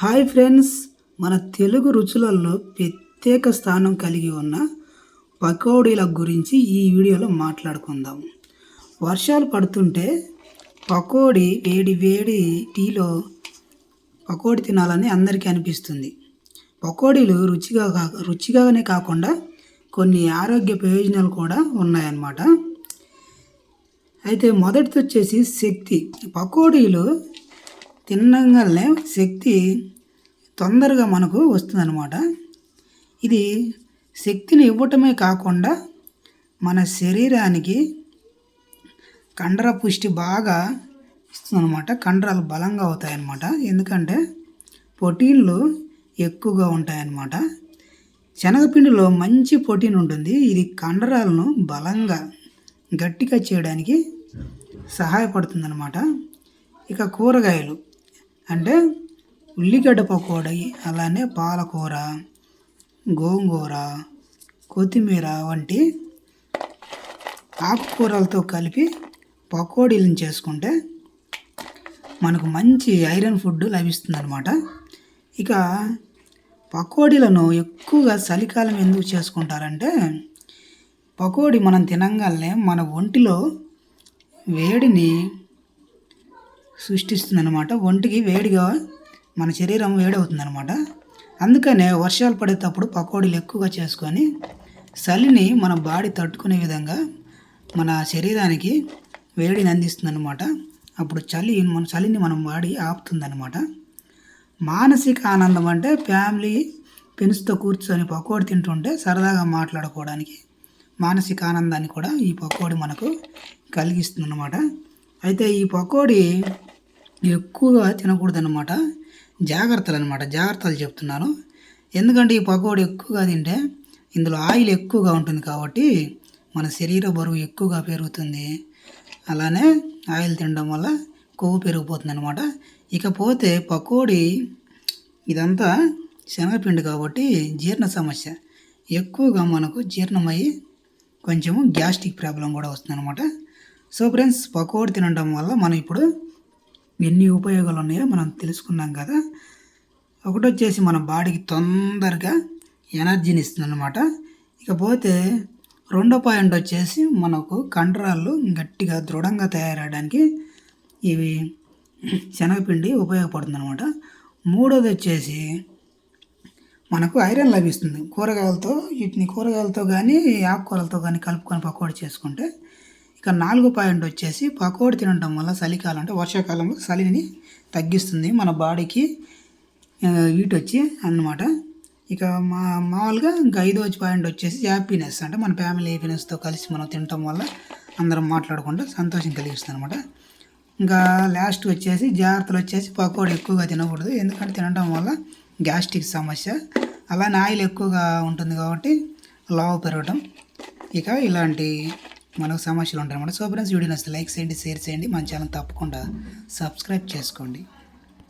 Hi friends మన తెలుగు రుచులలో ప్రత్యేక స్థానం కలిగి ఉన్న పకోడీల గురించి ఈ వీడియోలో మాట్లాడుకుందాం. వర్షాలు పడుతుంటే పకోడీ వేడి వేడి టీలో పకోడీ తినాలని అందరికీ అనిపిస్తుంది. పకోడీలు రుచిగా కాక రుచిగానే కాకుండా కొన్ని ఆరోగ్య ప్రయోజనాలు కూడా ఉన్నాయన్నమాట. అయితే మొదటిది వచ్చేసి శక్తి. పకోడీలు తినగానే శక్తి తొందరగా మనకు వస్తుందన్నమాట. ఇది శక్తిని ఇవ్వటమే కాకుండా మన శరీరానికి కండర పుష్టి బాగా ఇస్తుందన్నమాట. కండరాలు బలంగా అవుతాయన్నమాట. ఎందుకంటే ప్రోటీన్లు ఎక్కువగా ఉంటాయన్నమాట. శనగపిండిలో మంచి ప్రోటీన్ ఉంటుంది. ఇది కండరాలను బలంగా గట్టిగా చేయడానికి సహాయపడుతుందన్నమాట. ఇక కూరగాయలు. అంటే ఉల్లిగడ్డ పకోడీ అలానే పాలకూర గోంగూర కొత్తిమీర వంటి ఆకుకూరలతో కలిపి పకోడీలను చేసుకుంటే మనకు మంచి ఐరన్ ఫుడ్ లభిస్తుంది అనమాట ఇక పకోడీలను ఎక్కువగా చలికాలం ఎందుకు చేసుకుంటారంటే పకోడీ మనం తినంగానే మన ఒంటిలో వేడిని సృష్టిస్తుంది అనమాట ఒంటికి వేడిగా మన శరీరం వేడవుతుందన్నమాట. అందుకనే వర్షాలు పడేటప్పుడు పకోడీలు ఎక్కువగా చేసుకొని చలిని మన బాడీ తట్టుకునే విధంగా మన శరీరానికి వేడిని అందిస్తుంది అనమాట అప్పుడు చలి మన చలిని మనం బాడీ ఆపుతుంది మానసిక ఆనందం అంటే ఫ్యామిలీ ఫ్రెండ్స్తో కూర్చొని పకోడీ తింటుంటే సరదాగా మాట్లాడుకోవడానికి మానసిక ఆనందాన్ని కూడా ఈ పకోడీ మనకు కలిగిస్తుంది అనమాట అయితే ఈ పకోడీ ఎక్కువగా తినకూడదు అనమాట జాగ్రత్తలు అనమాట జాగ్రత్తలు చెప్తున్నాను. ఎందుకంటే ఈ పకోడీ ఎక్కువగా తింటే ఇందులో ఆయిల్ ఎక్కువగా ఉంటుంది కాబట్టి మన శరీర బరువు ఎక్కువగా పెరుగుతుంది. అలానే ఆయిల్ తినడం వల్ల కొవ్వు పెరిగిపోతుంది అనమాట ఇకపోతే పకోడీ ఇదంతా శనగపిండి కాబట్టి జీర్ణ సమస్య. ఎక్కువగా మనకు జీర్ణమయ్యి కొంచెము గ్యాస్ట్రిక్ ప్రాబ్లం కూడా వస్తుందన్నమాట. సో ఫ్రెండ్స్ పకోడీ తినడం వల్ల మనం ఇప్పుడు ఎన్ని ఉపయోగాలు ఉన్నాయో మనం తెలుసుకున్నాం కదా. ఒకటి వచ్చేసి మన బాడీకి తొందరగా ఎనర్జీని ఇస్తుంది అనమాట ఇకపోతే రెండో పాయింట్ వచ్చేసి మనకు కండరాలు గట్టిగా దృఢంగా తయారవడానికి ఇవి శనగపిండి ఉపయోగపడుతుంది అనమాట మూడోది వచ్చేసి మనకు ఐరన్ లభిస్తుంది. కూరగాయలతో వీటిని కూరగాయలతో కానీ ఆకుకూరలతో కానీ కలుపుకొని పకోడీ చేసుకుంటే ఇక నాలుగో పాయింట్ వచ్చేసి పకోడీ తినడం వల్ల చలికాలం అంటే వర్షాకాలంలో చలిని తగ్గిస్తుంది మన బాడీకి హీట్ వచ్చి అన్నమాట. ఇక మా మామూలుగా ఇంకా ఐదో పాయింట్ వచ్చేసి హ్యాపీనెస్ అంటే మన ఫ్యామిలీ హ్యాపీనెస్తో కలిసి మనం తినటం వల్ల అందరం మాట్లాడుకుంటూ సంతోషం కలిగిస్తుంది అనమాట ఇంకా లాస్ట్ వచ్చేసి జాగ్రత్తలు వచ్చేసి పకోడీ ఎక్కువగా తినకూడదు ఎందుకంటే తినడం వల్ల గ్యాస్ట్రిక్ సమస్య అలానే ఆయిల్ ఎక్కువగా ఉంటుంది కాబట్టి లావు పెరగటం. ఇక ఇలాంటి మనకు సమస్యలు ఉంటాయి అన్నమాట సో ఫ్రెండ్స్ వీడియో నచ్చితే లైక్ చేయండి షేర్ చేయండి. మన ఛానల్ తప్పకుండా సబ్స్క్రైబ్ చేసుకోండి.